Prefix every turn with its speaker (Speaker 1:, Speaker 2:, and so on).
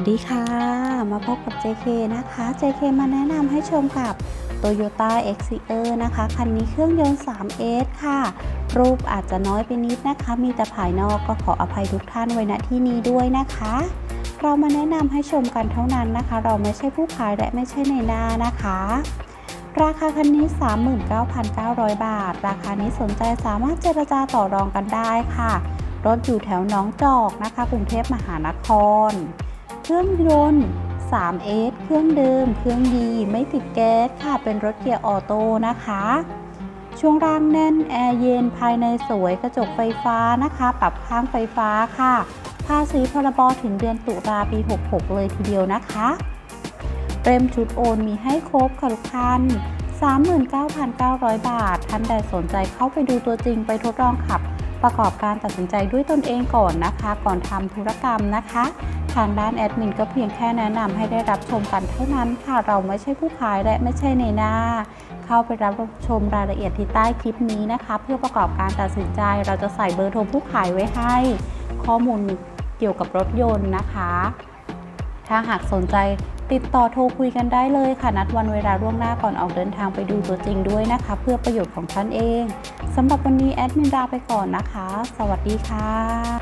Speaker 1: สวัสดีค่ะ มาพบกับ JK นะคะ JK มาแนะนำให้ชมกับ Toyota x c e r นะคะ คันนี้เครื่องยนต์ 3S ค่ะ รูปอาจจะน้อยไปนิดนะคะ มีแต่ภายนอกก็ขออภัยทุกท่านไว้ณที่นี้ด้วยนะคะ เรามาแนะนำให้ชมกันเท่านั้นนะคะ เราไม่ใช่ผู้ขายและไม่ใช่ในหน้านะคะ ราคาคันนี้ 39,900 บาท ราคานี้สนใจสามารถเจรจาต่อรองกันได้ค่ะ รถอยู่แถวน้องจอกนะคะ กรุงเทพมหานคร เครื่องยนต์ 3S เครื่องเดิม เครื่องดี ไม่ติดแก๊สค่ะ เป็นรถเกียร์ออโต้นะคะ ช่วงล่างแน่น แอร์เย็น ภายในสวย กระจกไฟฟ้านะคะ ปรับข้างไฟฟ้าค่ะ ภาษีพรบถึงเดือนตุลาปี 66 เลยทีเดียวนะคะเต็มชุดโอนมีให้ครบค่ะทุกท่าน 39,900 บาท ท่านใดสนใจเข้าไปดูตัวจริงไปทดลองขับ ประกอบการตัดสินใจด้วยตนเองก่อนนะคะ ก่อนทำธุรกรรมนะคะ ทางด้านแอดมินก็เพียงแค่แนะนำให้ได้รับชมกันเท่านั้นค่ะ เราไม่ใช่ผู้ขายและไม่ใช่ในหน้า เข้าไปรับชมรายละเอียดที่ใต้คลิปนี้นะคะ เพื่อประกอบการตัดสินใจ เราจะใส่เบอร์โทรผู้ขายไว้ให้ ข้อมูลเกี่ยวกับรถยนต์นะคะ ถ้าหากสนใจติดต่อโทรคุยกันได้เลยค่ะ นัดวันเวลาล่วงหน้าก่อนออกเดินทางไปดูตัวจริงด้วยนะคะ เพื่อประโยชน์ของท่านเองสำหรับวันนี้แอดมินลาไปก่อนนะคะ สวัสดีค่ะ